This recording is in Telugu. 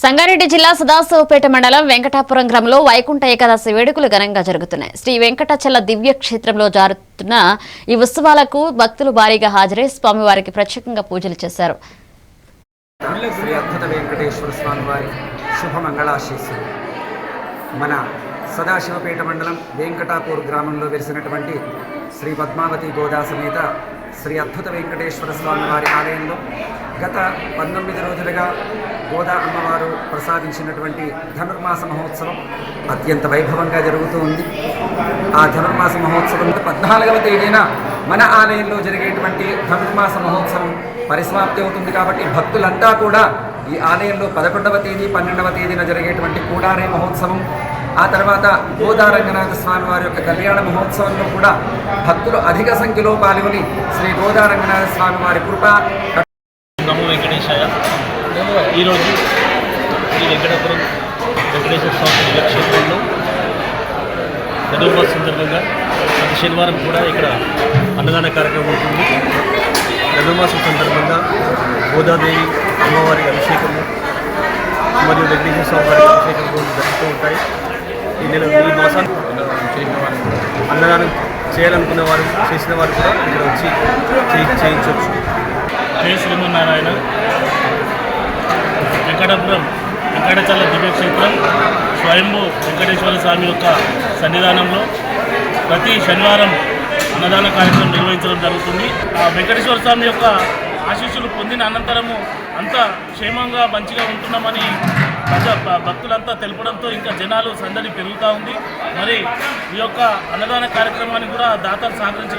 సంగారెడ్డి జిల్లా సదాశివపేట మండలం వెంకటాపురం గ్రామంలో వైకుంఠ ఏకాదశి వేడుకలు ఘనంగా జరుగుతున్నాయి. శ్రీ వెంకటాచల దివ్యక్షేత్రంలో జరుగుతున్న ఈ ఉత్సవాలకు భక్తులు భారీగా హాజరై స్వామివారికి ప్రత్యేకంగా పూజలు చేశారు. శ్రీ అద్భుత వెంకటేశ్వర స్వామి వారి శుభమంగళాశీస్సులు మన సదాశివపేట మండలం వెంకటాపూర్ గ్రామంలో వెలిసినటువంటి శ్రీ పద్మావతి గోదా సమేత శ్రీ అద్భుత వెంకటేశ్వర స్వామి వారి ఆలయంలో గత పంతొమ్మిది రోజులుగా గోదా అమ్మవారు ప్రసాదించినటువంటి ధనుర్మాస మహోత్సవం అత్యంత వైభవంగా జరుగుతూ ఉంది. ఆ ధనుర్మాస మహోత్సవం పద్నాలుగవ తేదీన మన ఆలయంలో జరిగేటువంటి ధనుర్మాస మహోత్సవం పరిసమాప్తి అవుతుంది కాబట్టి భక్తులంతా కూడా ఈ ఆలయంలో పదకొండవ తేదీ పన్నెండవ తేదీన జరిగేటువంటి కూడారే మహోత్సవం ఆ తర్వాత గోదారంగనాథ స్వామి వారి యొక్క కళ్యాణ మహోత్సవంలో కూడా భక్తులు అధిక సంఖ్యలో పాల్గొని శ్రీ గోదారంగనాథ స్వామి వారి కృప నమో వెంకటేశాయ. ఈరోజు ఈ వెంకటపురం వెంకటేశ్వర స్వామి దివ్యక్షేత్రంలో ధనుర్మాస సందర్భంగా ప్రతి శనివారం కూడా ఇక్కడ అన్నదాన కార్యక్రమం ఉంటుంది. ధనుర్మాసం సందర్భంగా గోదాదేవి అమ్మవారి అభిషేకము మరియు వెంకటేశ్వర స్వామి వారి అభిషేకం జరుగుతూ ఉంటాయి. ఈ నెల కోసం చేసిన వారు అన్నదానం చేయాలనుకున్న వారు చేసిన వారు కూడా ఇక్కడ వచ్చి చేయించవచ్చు. జయ శ్రీమన్నారాయణ. వెంకటపురం వెంకటాచల దివ్యక్షేత్రం స్వయంభూ వెంకటేశ్వర స్వామి యొక్క సన్నిధానంలో ప్రతి శనివారం అన్నదాన కార్యక్రమం నిర్వహించడం జరుగుతుంది. ఆ వెంకటేశ్వర స్వామి యొక్క ఆశీస్సులు పొందిన అనంతరము అంతా క్షేమంగా మంచిగా ఉంటున్నామని ప్రజా భక్తులంతా తెలపడంతో ఇంకా జనాలు సందడి పెరుగుతూ ఉంది. మరి ఈ యొక్క అన్నదాన కార్యక్రమాన్ని కూడా దాతలు సహకరించడం